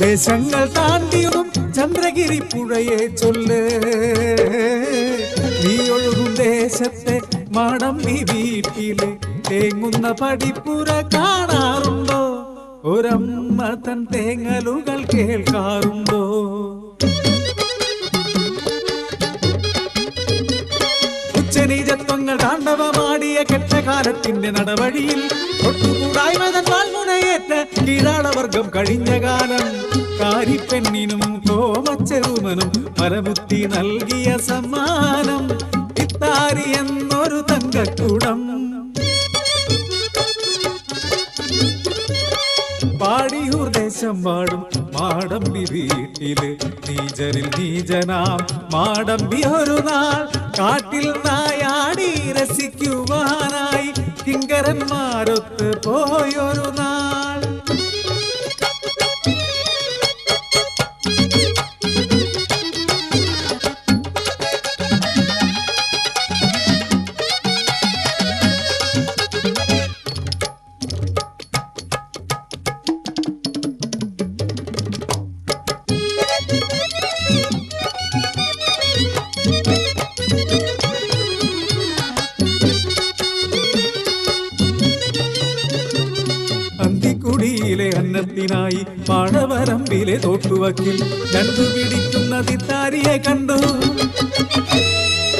ദേശങ്ങൾ താണ്ടിയതും ചന്ദ്രഗിരി പുഴയെ ചൊല്ല്. നീ ഒഴുകും ദേശത്തെ മാടം നീ വീട്ടിലെ തേങ്ങുന്ന പടിപ്പുര കാണാറുണ്ടോ? ഒരമ്മ തൻ തേങ്ങലുകൾ കേൾക്കാറുണ്ടോ? കെട്ടകാലത്തിന്റെ നടവഴിയിൽ തൊട്ടുകൂടായ്മതൻ വാൽമുനയേറ്റ കീഴാളവർഗം കഴിഞ്ഞ കാലം. കാരിപ്പെണ്ണിനും കോമച്ചെറുമനും മരമുത്തി നൽകിയ സമ്മാനം. ഇത്താരി എന്നൊരു തങ്കക്കുടം. പാടിയൂർ ദേശം പാടും. മാടമ്പി വീട്ടിൽ നീജരിൽ നീജനാം മാടമ്പി ഒരു നാൾ കാട്ടിൽ നായാടി രസിക്കുവാനായി. കിങ്കരന്മാരൊത്ത് പോയൊരു നാൾ. അന്നത്തിനായി പാടവരമ്പിലെ തോട്ടുവക്കിൽ രണ്ടു പിടിക്കുന്ന തിത്താരിയെ കണ്ടു.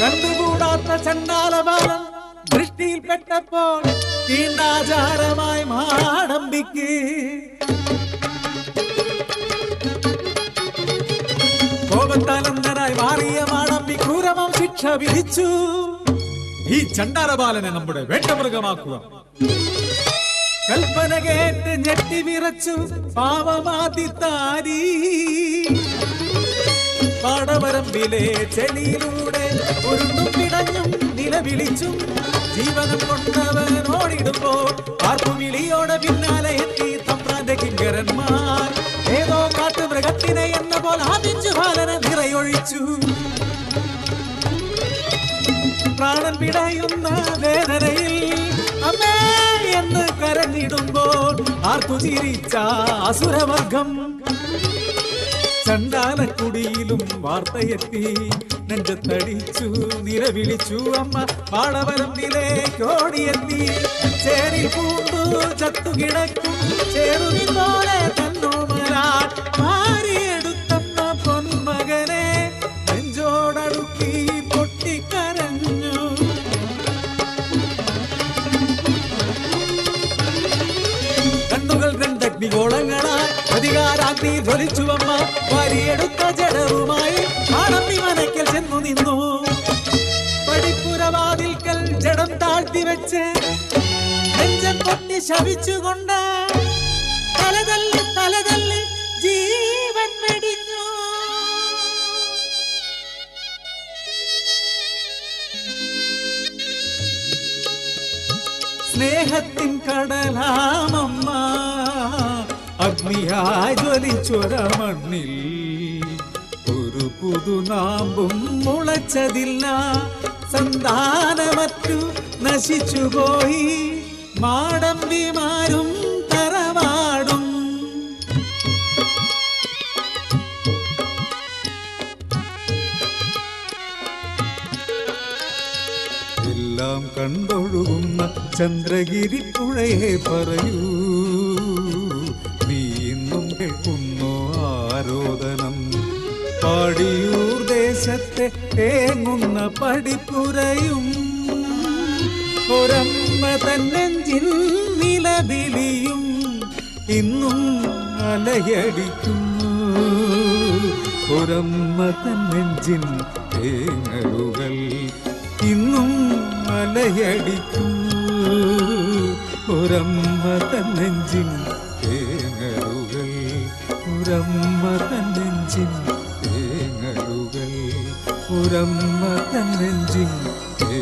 കണ്ടുകൂടാത്ത ചണ്ടാലപാലം ദൃഷ്ടിയിൽപ്പെട്ടപ്പോൾ തീണ്ടാചാരമായി മാടമ്പിക്ക്. കോപത്താലന്തരായി മാറിയ മാടമ്പി ക്രൂരമം ശിക്ഷ വിധിച്ചു. ഈ ചണ്ടാലബാലനെ നമ്മുടെ വേട്ടമൃഗമാക്കുക. കൽപ്പന കേട്ട് ഞെട്ടി വിറച്ചു പാവമാതി താരി പാടവരമ്പിലെ ചെളിയിലൂടെ ഉരുണ്ടും പിടഞ്ഞും നിലവിളിച്ചും ജീവനം കൊണ്ടവൻ ഓടിടുമ്പോൾ ആർപ്പുവിളിയോടെ പിന്നാലെ എത്തി തമ്പ്രാന്റെ കിങ്കരന്മാർ. ഏതോ കാട്ടു മൃഗത്തിനെ എന്ന പോലെ ആദിച്ചു ബാലനെ നിറയൊഴിച്ചു. പ്രാണൻ പിടയുന്ന വേദനയിൽ ആർക്കു ചിരിച്ച അസുരവർഗം. ചണ്ടാലക്കുടിയിലും വാർത്തയെത്തി. നെഞ്ചത്തടിച്ചു നിലവിളിച്ചു അമ്മ പാടവരമ്പിലേക്കോടിയെത്തി ചേരിൽ പൂണ്ടു ചത്തുകിടക്കും. ചേരുവിൻ പോലെ രണ്ടഗ്നിഗോളങ്ങളായി അധികാരാഗ്നി ജ്വലിച്ചുവമ്മ വരിയെടുത്ത ജഡവുമായി ആണമ്മി മനക്കൽ ചെന്നു നിന്നു. പടിപ്പുരവാതിൽക്കൽ ജഡം താഴ്ത്തി വെച്ച് നെഞ്ചം പൊട്ടി ശവിച്ചുകൊണ്ട് സ്നേഹത്തിൻ കടലാമമ്മ അഗ്നിയായി ജ്വലിച്ചൊര മണ്ണിൽ. ഒരു പുതുനാമ്പും മുളച്ചതില്ല സന്താനമറ്റു നശിച്ചുപോയി മാടമ്പിമാരും തറവാടും. എല്ലാം കണ്ടൊഴുകുന്ന ചന്ദ്രഗിരി പുഴയെ പറയൂ. നീ ഇന്നും കേൾക്കുന്നു ആരോദനം. പാടിയൂർ ദേശത്തെ തേങ്ങുന്ന പടിപ്പുരയും ഒരമ്മ തന്നെഞ്ചിൽ നിലവിളിയും ഇന്നും അലയടിക്കുന്നു. ഒരമ്മ തന്നെഞ്ചിൻ തേങ്ങലുകൾ ഇന്നും അലയടിക്കുന്നു. ഒരമ്മ തന്നെഞ്ചിൻ തേങ്ങലുകൾ ഒരമ്മ തന്നെഞ്ചിൻ തേങ്ങലുകൾ ഒരമ്മ തന്നെഞ്ചിൻ തേ